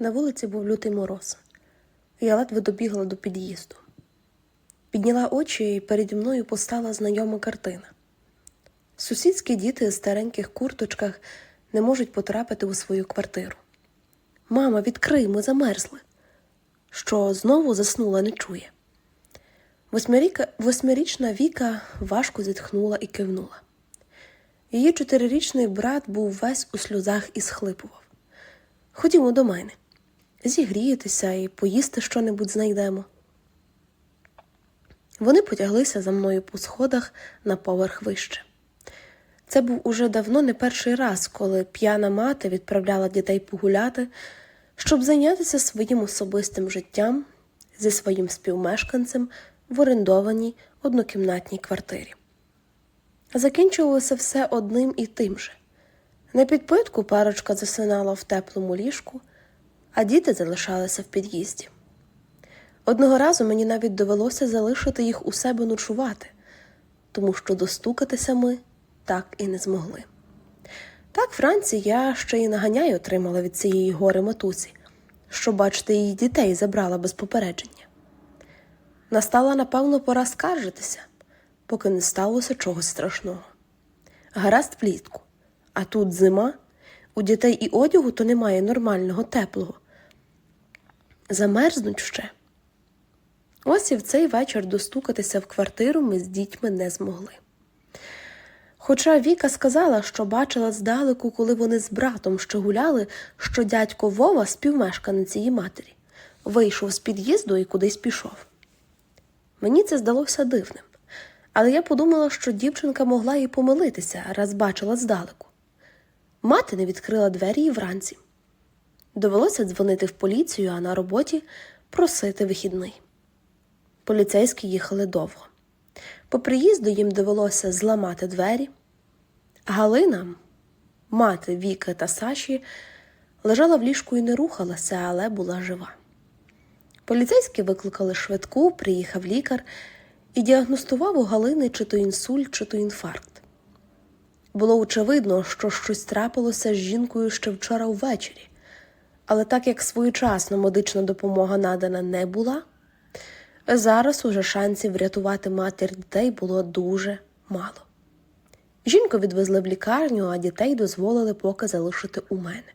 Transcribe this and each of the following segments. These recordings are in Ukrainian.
На вулиці був лютий мороз. Я ледве добігла до під'їзду. Підняла очі і переді мною постала знайома картина. Сусідські діти в стареньких курточках не можуть потрапити у свою квартиру. Мама, відкрий, ми замерзли. Що знову заснула, не чує. Восьмиріка, восьмирічна Віка важко зітхнула і кивнула. Її чотирирічний брат був весь у сльозах і схлипував. Ходімо до мене, зігрієтеся і поїсти що-небудь знайдемо. Вони потяглися за мною по сходах на поверх вище. Це був уже давно не перший раз, коли п'яна мати відправляла дітей погуляти, щоб зайнятися своїм особистим життям зі своїм співмешканцем в орендованій однокімнатній квартирі. Закінчувалося все одним і тим же. На підпитку парочка засинала в теплому ліжку, а діти залишалися в під'їзді. Одного разу мені навіть довелося залишити їх у себе ночувати, тому що достукатися ми так і не змогли. Так, Франці, я ще й наганяй отримала від цієї гори матусі, що, бачите, її дітей забрала без попередження. Настала, напевно, пора скаржитися, поки не сталося чогось страшного. Гаразд влітку, а тут зима, у дітей і одягу то немає нормального теплого. Замерзнуть ще. Ось і в цей вечір достукатися в квартиру ми з дітьми не змогли. Хоча Віка сказала, що бачила здалеку, коли вони з братом ще гуляли, що дядько Вова, співмешканець її матері, вийшов з під'їзду і кудись пішов. Мені це здалося дивним, але я подумала, що дівчинка могла і помилитися, раз бачила здалеку. Мати не відкрила двері і вранці. Довелося дзвонити в поліцію, а на роботі просити вихідний. Поліцейські їхали довго. По приїзду їм довелося зламати двері. Галина, мати Віки та Саші, лежала в ліжку і не рухалася, але була жива. Поліцейські викликали швидку, приїхав лікар і діагностував у Галини чи то інсульт, чи то інфаркт. Було очевидно, що щось трапилося з жінкою ще вчора ввечері, але так як своєчасно медична допомога надана не була, зараз уже шансів врятувати матір дітей було дуже мало. Жінку відвезли в лікарню, а дітей дозволили поки залишити у мене.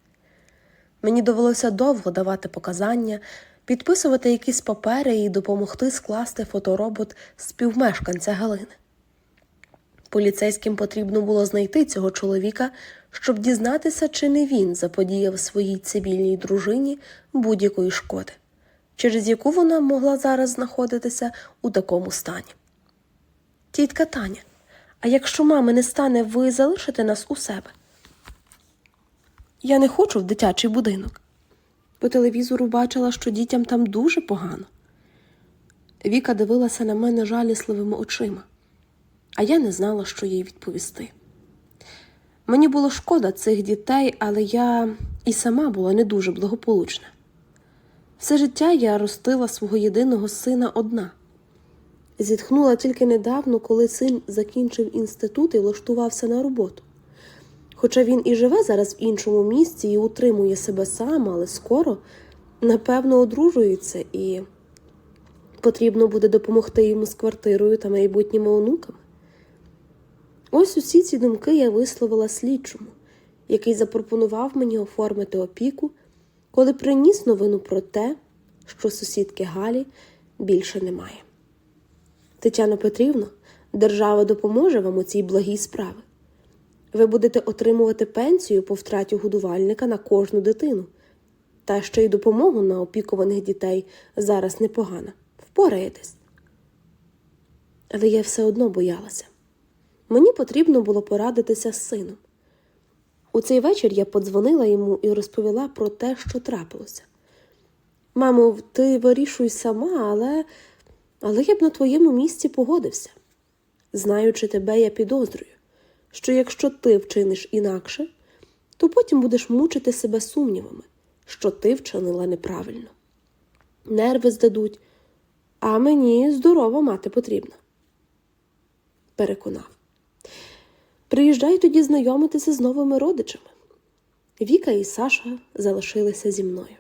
Мені довелося довго давати показання, підписувати якісь папери і допомогти скласти фоторобот співмешканця Галини. Поліцейським потрібно було знайти цього чоловіка, щоб дізнатися, чи не він заподіяв своїй цивільній дружині будь-якої шкоди, через яку вона могла зараз знаходитися у такому стані. Тітка Таня, а якщо мами не стане, ви залишите нас у себе? Я не хочу в дитячий будинок. По телевізору бачила, що дітям там дуже погано. Віка дивилася на мене жалісливими очима, а я не знала, що їй відповісти. Мені було шкода цих дітей, але я і сама була не дуже благополучна. Все життя я ростила свого єдиного сина одна. Зітхнула тільки недавно, коли син закінчив інститут і влаштувався на роботу. Хоча він і живе зараз в іншому місці і утримує себе сам, але скоро, напевно, одружується і потрібно буде допомогти йому з квартирою та майбутніми онуками. Ось усі ці думки я висловила слідчому, який запропонував мені оформити опіку, коли приніс новину про те, що сусідки Галі більше немає. Тетяно Петрівно, держава допоможе вам у цій благій справі. Ви будете отримувати пенсію по втраті годувальника на кожну дитину. Та ще й допомогу на опікуваних дітей зараз непогана. Впораєтесь. Але я все одно боялася. Мені потрібно було порадитися з сином. У цей вечір я подзвонила йому і розповіла про те, що трапилося. Мамо, ти вирішуй сама, але, але я б на твоєму місці погодився. Знаючи тебе, я підозрюю що якщо ти вчиниш інакше, то потім будеш мучити себе сумнівами, що ти вчинила неправильно. Нерви здадуть, а мені здорова мати потрібна. Переконав. Приїжджай тоді знайомитися з новими родичами. Віка і Саша залишилися зі мною.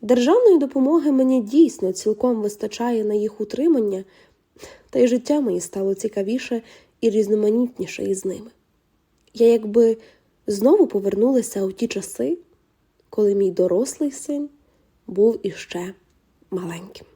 Державної допомоги мені дійсно цілком вистачає на їх утримання, та й життя моє стало цікавіше і різноманітніше із ними. Я якби знову повернулася у ті часи, коли мій дорослий син був іще маленьким.